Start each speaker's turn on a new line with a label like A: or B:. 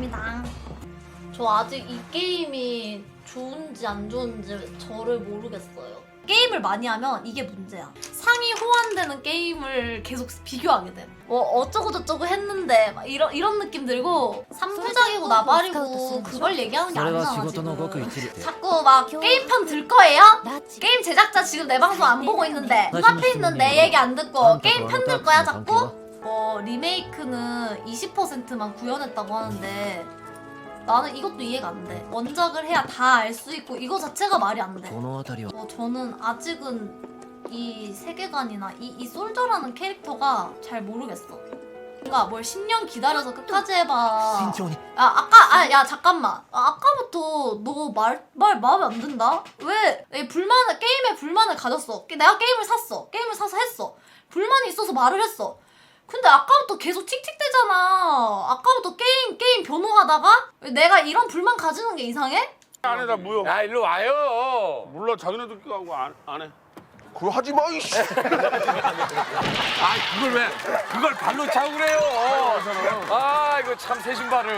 A: 감사합니다. 저 아직 이 게임이 좋은지 안 좋은지 저를 모르겠어요. 게임을 많이 하면 이게 문제야. 상이 호환되는 게임을 계속 비교하게 돼. 뭐 어쩌고저쩌고 했는데 막 이런 이런 느낌 들고 삼부작이고 나발이고 그걸 얘기하는 게 아니잖아 지금. 자꾸 막 게임편 들 거예요? 게임 제작자 지금 내 방송 안 보고 있는데 눈앞에 있는 내 얘기 안 듣고 게임 편들 거야 자꾸? 뭐 리메이크는 20%만 구현했다고 하는데 나는 이것도 이해가 안 돼. 원작을 해야 다 알 수 있고 이거 자체가 말이 안 돼.
B: この辺りは
A: 어, 저는 아직은 이 세계관이나 이, 이 솔저라는 캐릭터가 잘 모르겠어. 뭔가 뭘 10년 기다려서 끝까지 해봐.
B: 慎重に
A: 아 아까 아 야 잠깐만 아, 아까부터 너 말 말 마음에 안 든다 왜 내 불만을 게임에 불만을 가졌어 내가 게임을 샀어 게임을 사서 했어 불만이 있어서 말을 했어 근데 아까부터 계속 틱틱대잖아 아까부터 게임 게임 변호하다가 왜 내가 이런 불만 가지는 게 이상해
C: 안에다 무효.
D: 야 일로 와요.
C: 몰라 자기네들끼리 하고 안, 안 해.
E: 그거 하지 마 이씨.
D: 아 그걸 왜 그걸 발로 차고 그래요. 아 이거 참 새 신발을.